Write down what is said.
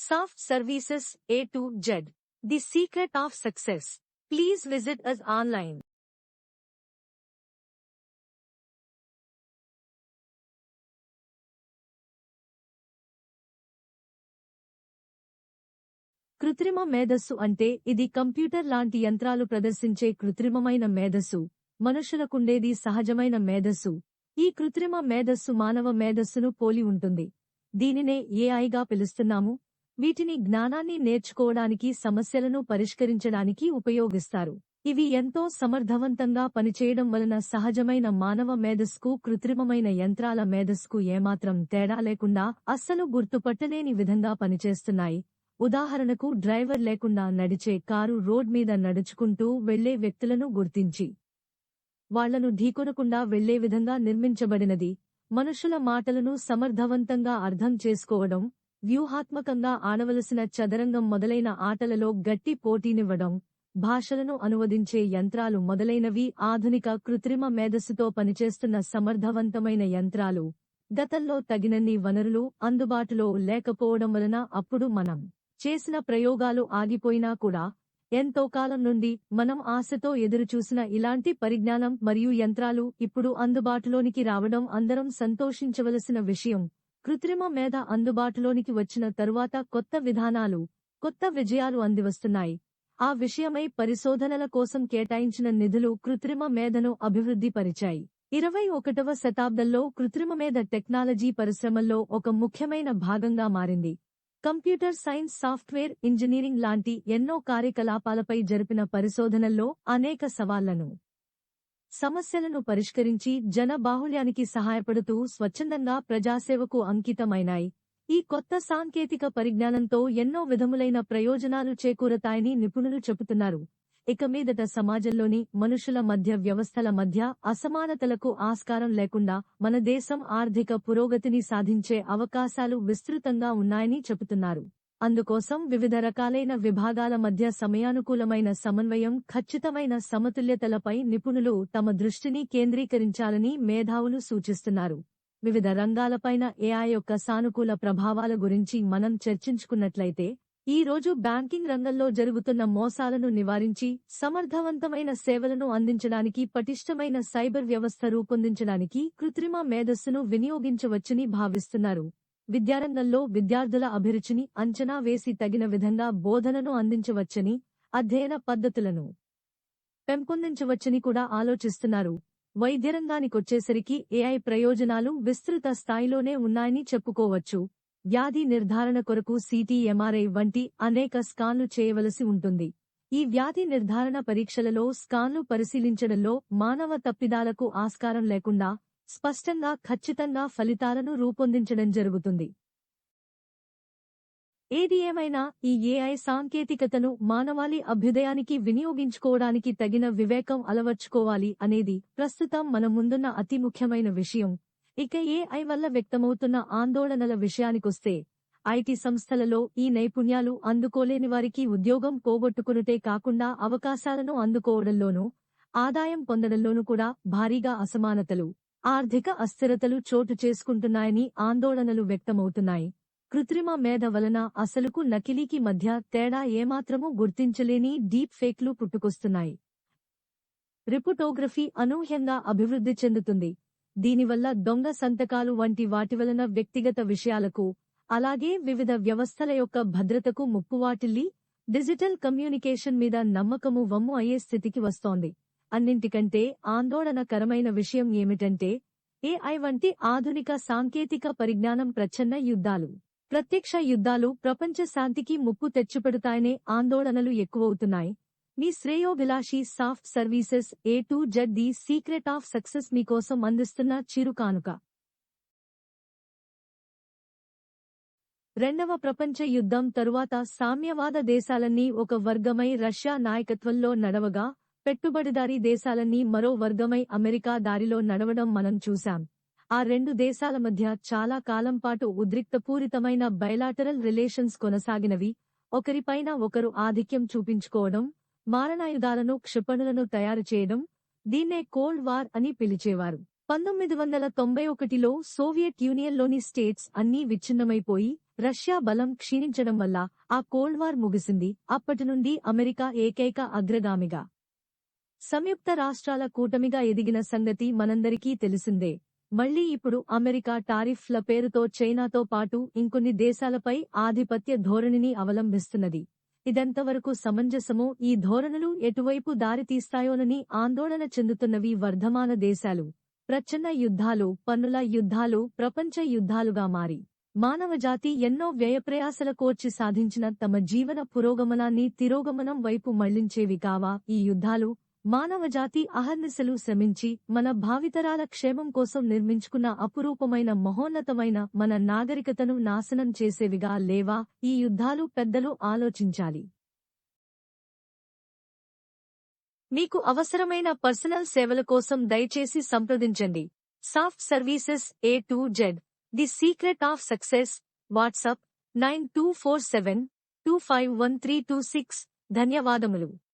Soft Services A to Z. The secret of success. Please visit us online. కృత్రిమ మేధస్సు అంటే ఇది computer లాంటి యంత్రాలు ప్రదర్శించే కృత్రిమమైన మేధస్సు మనుషులకుండేది సహజమైన మేధస్సు ఈ కృత్రిమ మేధస్సు మానవ మేధస్సును పోలి ఉంటుంది దీనినే ఏఐగా పిలుస్తున్నాము వీటిని జ్ఞానాన్ని నేర్చుకోవడానికి సమస్యలను పరిష్కరించడానికి ఉపయోగిస్తారు. ఇవి ఎంతో సమర్థవంతంగా పనిచేయడం వలన సహజమైన మానవ మేధస్కు కృత్రిమమైన యంత్రాల మేధస్కు ఏమాత్రం తేడా లేకుండా అస్సలు గుర్తుపట్టలేని విధంగా పనిచేస్తున్నాయి. ఉదాహరణకు డ్రైవర్ లేకుండా నడిచే కారు రోడ్ మీద నడుచుకుంటూ వెళ్ళే వ్యక్తులను గుర్తించి వాళ్ళను ఢీకొనకుండా వెళ్ళే విధంగా నిర్మించబడినది. మనుషుల మాటలను సమర్థవంతంగా అర్థం చేసుకోవడం వ్యూహాత్మకంగా ఆడవలసిన చదరంగం మొదలైన ఆటలలో గట్టి పోటీనివ్వడం భాషలను అనువదించే యంత్రాలు మొదలైనవి ఆధునిక కృత్రిమ మేధస్సుతో పనిచేస్తున్న సమర్థవంతమైన యంత్రాలు. గతంలో తగినన్ని వనరులు అందుబాటులో లేకపోవడం వలన అప్పుడు మనం చేసిన ప్రయోగాలు ఆగిపోయినా కూడా ఎంతో కాలం నుండి మనం ఆశతో ఎదురుచూసిన ఇలాంటి పరిజ్ఞానం మరియు యంత్రాలు ఇప్పుడు అందుబాటులోనికి రావడం అందరం సంతోషించవలసిన విషయం. కృత్రిమ మేధ అందుబాటులోనికి వచ్చిన తరువాత కొత్త విధానాలు కొత్త విజయాలు అందివస్తున్నాయి. ఆ విషయమై పరిశోధనల కోసం కేటాయించిన నిధులు కృత్రిమ మేధను అభివృద్ధి పరిచాయి ఇరవై ఒకటవ శతాబ్దంలో కృత్రిమ మేధ టెక్నాలజీ పరిశ్రమల్లో ఒక ముఖ్యమైన భాగంగా మారింది. కంప్యూటర్ సైన్స్ సాఫ్ట్వేర్ ఇంజనీరింగ్ లాంటి ఎన్నో కార్యకలాపాలపై జరిపిన పరిశోధనల్లో అనేక సవాళ్ళను సమస్యలను పరిష్కరించి జన బాహుళ్యానికి సహాయపడుతూ స్వచ్ఛందంగా ప్రజాసేవకు అంకితమైనాయి. ఈ కొత్త సాంకేతిక పరిజ్ఞానంతో ఎన్నో విధములైన ప్రయోజనాలు చేకూరతాయని నిపుణులు చెబుతున్నారు. ఇక మీదట సమాజంలోని మనుషుల మధ్య వ్యవస్థల మధ్య అసమానతలకు ఆస్కారం లేకుండా మన దేశం ఆర్థిక పురోగతిని సాధించే అవకాశాలు విస్తృతంగా ఉన్నాయని చెబుతున్నారు. అందుకోసం వివిధ రకాలైన విభాగాల మధ్య సమయానుకూలమైన సమన్వయం ఖచ్చితమైన సమతుల్యతలపై నిపుణులు తమ దృష్టిని కేంద్రీకరించాలని మేధావులు సూచిస్తున్నారు. వివిధ రంగాలపైన ఏఐ యొక్క సానుకూల ప్రభావాల గురించి మనం చర్చించుకున్నట్లయితే ఈ రోజు బ్యాంకింగ్ రంగంలో జరుగుతున్న మోసాలను నివారించి సమర్థవంతమైన సేవలను అందించడానికి పటిష్టమైన సైబర్ వ్యవస్థ రూపొందించడానికి కృత్రిమ మేధస్సును వినియోగించవచ్చని భావిస్తున్నారు. విద్యారంగంలో విద్యార్థుల అభిరుచిని అంచనా వేసి తగిన విధంగా బోధనను అందించవచ్చని అధ్యయన పద్ధతులను పెంపొందించవచ్చని కూడా ఆలోచిస్తున్నారు. వైద్యరంగానికొచ్చేసరికి ఏఐ ప్రయోజనాలు విస్తృత స్థాయిలోనే ఉన్నాయని చెప్పుకోవచ్చు. వ్యాధి నిర్ధారణ కొరకు సిటీ ఎంఆర్ఐ వంటి అనేక స్కాన్లు చేయవలసి ఉంటుంది. ఈ వ్యాధి నిర్ధారణ పరీక్షలలో స్కాన్లు పరిశీలించడంలో మానవ తప్పిదాలకు ఆస్కారం లేకుండా స్పష్టంగా ఖచ్చితంగా ఫలితాలను రూపొందించడం జరుగుతుంది. ఏది ఏమైనా ఈ ఏఐ సాంకేతికతను మానవాళి అభ్యుదయానికి వినియోగించుకోవడానికి తగిన వివేకం అలవర్చుకోవాలి అనేది ప్రస్తుతం మన ముందున్న అతి ముఖ్యమైన విషయం. ఇక ఏఐ వల్ల వ్యక్తమవుతున్న ఆందోళనల విషయానికొస్తే ఐటీ సంస్థలలో ఈ నైపుణ్యాలు అందుకోలేని వారికి ఉద్యోగం పోగొట్టుకునుటే కాకుండా అవకాశాలను అందుకోవడంలోనూ ఆదాయం పొందడంలోనూ కూడా భారీగా అసమానతలు. ఆర్థిక అస్థిరతలు చోటు చేసుకుంటున్నాయని ఆందోళనలు వ్యక్తమవుతున్నాయి. కృత్రిమ మేధ వలన అసలుకు నకిలీకి మధ్య తేడా ఏమాత్రమూ గుర్తించలేని డీప్ ఫేక్లు పుట్టుకొస్తున్నాయి. రిపుటోగ్రఫీ అనూహ్యంగా అభివృద్ధి చెందుతుంది. దీనివల్ల దొంగ సంతకాలు వంటి వాటి వలన వ్యక్తిగత విషయాలకు అలాగే వివిధ వ్యవస్థల యొక్క భద్రతకు ముప్పువాటిల్లి డిజిటల్ కమ్యూనికేషన్ మీద నమ్మకము వమ్ము అయ్యే స్థితికి వస్తోంది. అన్నింటికంటే ఆందోళనకరమైన విషయం ఏమిటంటే ఏఐ వంటి ఆధునిక సాంకేతిక పరిజ్ఞానం ప్రచ్ఛన్న యుద్ధాలు. ప్రత్యక్ష యుద్ధాలు ప్రపంచ శాంతికి ముప్పు తెచ్చిపెడతాయనే ఆందోళనలు ఎక్కువవుతున్నాయి. మీ శ్రేయోభిలాషి soft services A to Z the secret of success మీకోసం అందిస్తున్న చిరుకానుక రెండవ ప్రపంచ యుద్ధం తరువాత సామ్యవాద దేశాలన్నీ ఒక వర్గమై రష్యా నాయకత్వంలో నడవగా పెట్టుబడిదారీ దేశాలన్నీ మరో వర్గమై అమెరికా దారిలో నడవడం మనం చూశాం. ఆ రెండు దేశాల మధ్య చాలా కాలం పాటు ఉద్రిక్తపూరితమైన బయలాటరల్ రిలేషన్స్ కొనసాగినవి ఒకరిపైన ఒకరు ఆధిక్యం చూపించుకోవడం మారణాయుధాలను క్షిపణులను తయారు చేయడం దీన్నే కోల్డ్ వార్ అని పిలిచేవారు. పంతొమ్మిది వందల తొంభై ఒకటిలో సోవియట్ యూనియన్లోని స్టేట్స్ అన్నీ విచ్ఛిన్నమైపోయి రష్యా బలం క్షీణించడం వల్ల ఆ కోల్డ్ వార్ ముగిసింది. అప్పటి నుండి అమెరికా ఏకైక అగ్రగామిగా సంయుక్త రాష్ట్రాల కూటమిగా ఎదిగిన సంగతి మనందరికీ తెలిసిందే. మళ్ళీ ఇప్పుడు అమెరికా టారిఫ్ల పేరుతో చైనాతో పాటు ఇంకొన్ని దేశాలపై ఆధిపత్య ధోరణిని అవలంబిస్తున్నది. ఇదెంతవరకు సమంజసమో ఈ ధోరణులు ఎటువైపు దారితీస్తాయోనని ఆందోళన చెందుతున్నవి వర్ధమాన దేశాలు. ప్రచ్ఛన్న యుద్ధాలు పన్నుల యుద్ధాలు ప్రపంచ యుద్ధాలుగా మారి. మానవజాతి ఎన్నో వ్యయప్రయాసల కోర్చి సాధించిన తమ జీవన పురోగమనాన్ని తిరోగమనం వైపు మళ్ళించేవి కావా ఈ యుద్ధాలు? మానవజాతి అహర్నిశలు శ్రమించి మన భావితరాల క్షేమం కోసం నిర్మించుకున్న అపురూపమైన మహోన్నతమైన మన నాగరికతను నాశనం చేసేవిగా లేవా? ఈ యుద్ధాలు పెద్దలు ఆలోచించాలి. మీకు అవసరమైన పర్సనల్ సేవల కోసం దయచేసి సంప్రదించండి. Soft services A to Z. The secret of success. WhatsApp nine two four seven two five one three two six. ధన్యవాదములు.